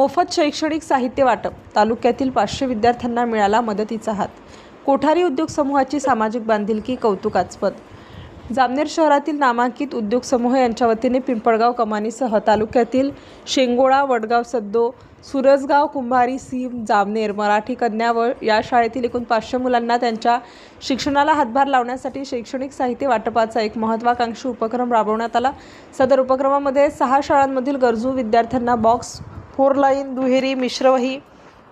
मोफत शैक्षणिक साहित्य वाटप तालुक्यातील पाचशे विद्यार्थ्यांना मिळाला मदतीचा हात. कोठारी उद्योग समूहाची सामाजिक बांधिलकी कौतुकास्पद. जामनेर शहरातील नामांकित उद्योग समूह यांच्या वतीने पिंपळगाव कमानीसह तालुक्यातील शेंगोळा वडगाव सद्दो सुरजगाव कुंभारी सीम जामनेर मराठी कन्या व या शाळेतील एकूण पाचशे मुलांना त्यांच्या शिक्षणाला हातभार लावण्यासाठी शैक्षणिक साहित्य वाटपाचा एक महत्त्वाकांक्षी उपक्रम राबवण्यात आला. सदर उपक्रमामध्ये सहा शाळांमधील गरजू विद्यार्थ्यांना बॉक्स फोर लाईन दुहेरी मिश्रवही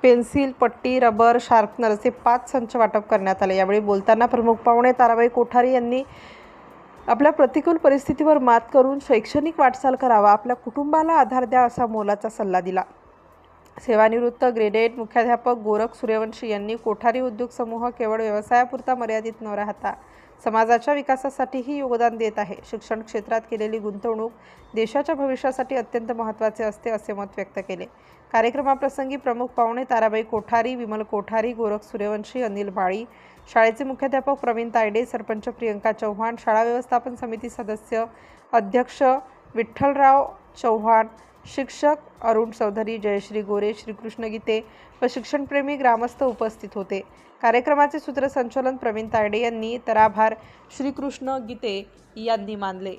पेन्सिल पट्टी रबर शार्पनर असे पाच संच वाटप करण्यात आले. यावेळी बोलताना प्रमुख पाहुणे ताराबाई कोठारी यांनी आपल्या प्रतिकूल परिस्थितीवर मात करून शैक्षणिक वाटचाल करावा आपल्या कुटुंबाला आधार द्या असा मोलाचा सल्ला दिला. सेवानिवृत्त ग्रेडेड मुख्याध्यापक गोरख सूर्यवंशी यांनी कोठारी उद्योग समूह केवळ व्यवसायापुरता मर्यादित न राहता समाजाच्या विकासासाठीही योगदान देत आहे. शिक्षण क्षेत्रात केलेली गुंतवणूक देशाच्या भविष्यासाठी अत्यंत महत्त्वाचे असते असे मत व्यक्त केले. कार्यक्रमाप्रसंगी प्रमुख पाहुणे ताराबाई कोठारी विमल कोठारी गोरख सूर्यवंशी अनिल माळी शाळेचे मुख्याध्यापक प्रवीण तायडे सरपंच प्रियंका चव्हाण शाळा व्यवस्थापन समिती सदस्य अध्यक्ष विठ्ठलराव चव्हाण शिक्षक अरुण चौधरी जयश्री गोरे श्रीकृष्ण गीते व शिक्षणप्रेमी ग्रामस्थ उपस्थित होते. कार्यक्रमाचे सूत्रसंचालन प्रवीण तायडे यांनी. तर आभार श्रीकृष्ण गीते यांनी मानले.